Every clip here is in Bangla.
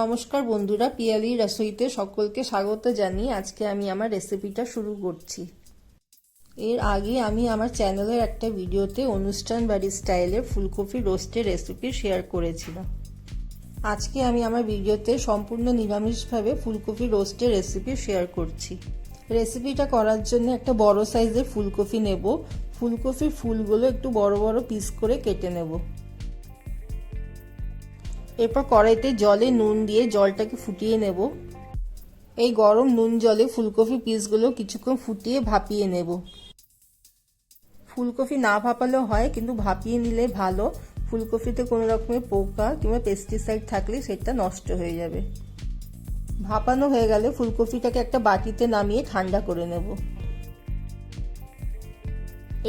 নমস্কার বন্ধুরা, পিয়ালি রসইতে সকলকে স্বাগত জানিয়ে আজকে আমি আমার রেসিপিটা শুরু করছি। এর আগে আমি আমার চ্যানেলের একটা ভিডিওতে অনুষ্ঠান বাড়ি স্টাইলে ফুলকপি রোস্টের রেসিপি শেয়ার করেছিলাম। আজকে আমি আমার ভিডিওতে সম্পূর্ণ নিরামিষভাবে ফুলকপি রোস্টের রেসিপি শেয়ার করছি। রেসিপিটা করার জন্য একটা বড় সাইজের ফুলকপি নেব। ফুলকপির ফুলগুলো একটু বড় বড় পিস করে কেটে নেব। এরপর কড়াইতে জলে নুন দিয়ে জলটাকে ফুটিয়ে নেব। এই গরম নুন জলে ফুলকপি পিসগুলো কিছুক্ষণ ফুটিয়ে ভাপিয়ে নেব। ফুলকপি না ভাপালেও হয়, কিন্তু ভাপিয়ে নিলে ভালো। ফুলকপিতে কোনো রকমের পোকা কিংবা পেস্টিসাইড থাকলে সেটা নষ্ট হয়ে যাবে। ভাপানো হয়ে গেলে ফুলকপিটাকে একটা বাটিতে নামিয়ে ঠান্ডা করে নেব।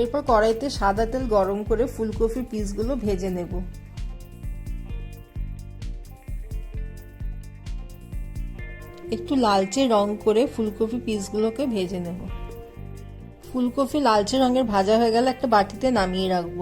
এরপর কড়াইতে সাদা তেল গরম করে ফুলকপির পিসগুলো ভেজে নেব। একটু লালচে রং করে ফুলকপি পিসগুলোকে ভেজে নেব। ফুলকপি লালচে রঙের ভাজা হয়ে গেলে একটা বাটিতে নামিয়ে রাখব।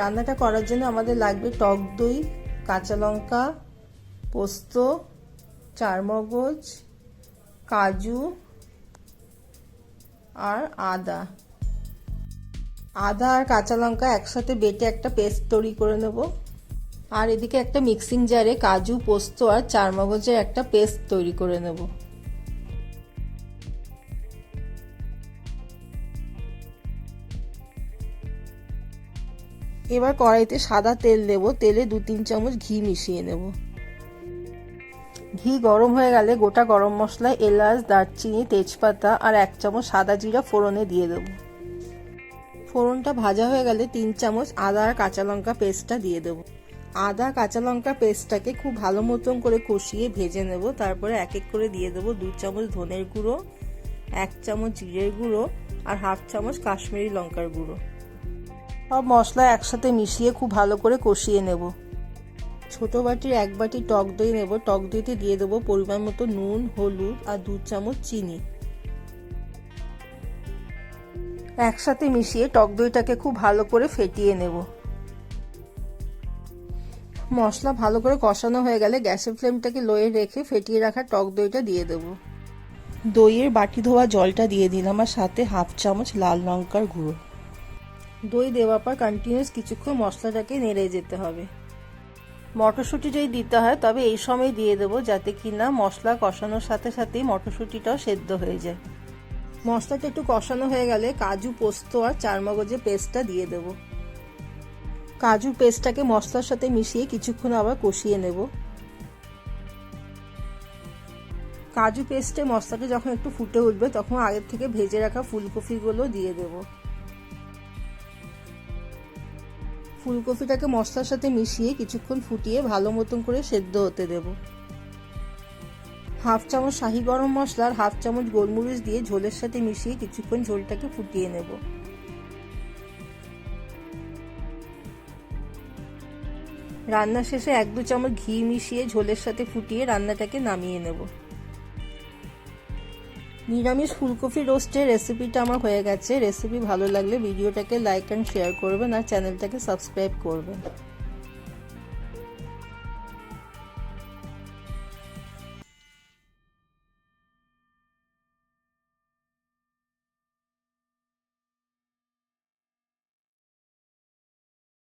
রান্নাটা করার জন্য আমাদের লাগবে টক দই, কাঁচা লঙ্কা, পোস্ত, চারমগজ, কাজু আর আদা। আদা আর কাঁচা লঙ্কা একসাথে বেটে একটা পেস্ট তৈরি করে নেব। আর এদিকে একটা মিক্সিং জারে কাজু, পোস্ত আর চারমগজের একটা পেস্ট তৈরি করে নেব। এবার কড়াইতে সাদা তেল দেব। তেলে দু তিন চামচ ঘি মিশিয়ে নেব। ঘি গরম হয়ে গেলে গোটা গরম মশলা, এলাচ, দারচিনি, তেজপাতা আর এক চামচ সাদা জিরা ফোড়নে দিয়ে দেব। ফোড়নটা ভাজা হয়ে গেলে তিন চামচ আদা আর কাঁচা লঙ্কা পেস্টটা দিয়ে দেব। আদা, কাঁচা লঙ্কা পেস্টটাকে খুব ভালো মতন করে কষিয়ে ভেজে নেব। তারপরে এক এক করে দিয়ে দেবো দু চামচ ধনের গুঁড়ো, এক চামচ জিরের গুঁড়ো আর হাফ চামচ কাশ্মীরি লঙ্কার গুঁড়ো। সব মশলা একসাথে মিশিয়ে খুব ভালো করে কষিয়ে নেব। ছোট বাটির এক বাটি টক দই নেব। টক দইতে দিয়ে দেবো পরিমাণ মতো নুন, হলুদ আর দু চামচ চিনি। একসাথে মিশিয়ে টক দইটাকে খুব ভালো করে ফেটিয়ে নেব। মশলা ভালো করে কষানো হয়ে গেলে গ্যাসের ফ্লেমটাকে লোয়ে রেখে ফেটিয়ে রাখা টক দইটা দিয়ে দেব। দইয়ের বাটি ধোয়া জলটা দিয়ে দিলাম আর সাথে হাফ চামচ লাল লঙ্কার গুঁড়ো। দই দেওয়ার পর কন্টিনিউস কিছুক্ষণ মশলাটাকে নেড়ে যেতে হবে। মটরশুঁটি যদি দিতে হয়, তবে এই সময় দিয়ে দেবো যাতে কি না মশলা কষানোর সাথে সাথেই মটরশুঁটিটাও সেদ্ধ হয়ে যায়। মশলাটা একটু কষানো হয়ে গেলে কাজু, পোস্ত আর চারমগজের পেস্টটা দিয়ে দেব। কাজু পেস্টটাকে মশলার সাথে মিশিয়ে কিছুক্ষণ আবার কষিয়ে নেব। কাজু পেস্টে মশলাটা যখন একটু ফুটে উঠবে, তখন আগের থেকে ভেজে রাখা ফুলকপিগুলো দিয়ে দেবো। ফুলকপিটাকে মশলার সাথে মিশিয়ে কিছুক্ষণ ফুটিয়ে ভালো মতন করে সেদ্ধ হতে দেব। হাফ চামচ শাহি গরম মশলা আর হাফ চামচ গোলমরিচ দিয়ে ঝোলের সাথে মিশিয়ে কিছুক্ষণ ঝোলটাকে ফুটিয়ে নেব। রান্না শেষে এক দু চামচ ঘি মিশিয়ে ঝোলের সাথে ফুটিয়ে রান্নাটাকে নামিয়ে নেব। নিরামিষ ফুলকপি রোস্টের রেসিপিটা আমার হয়ে গেছে। রেসিপি ভালো লাগলে ভিডিওটাকে লাইক অ্যান্ড শেয়ার করবেন আর চ্যানেলটাকে সাবস্ক্রাইব করবেন।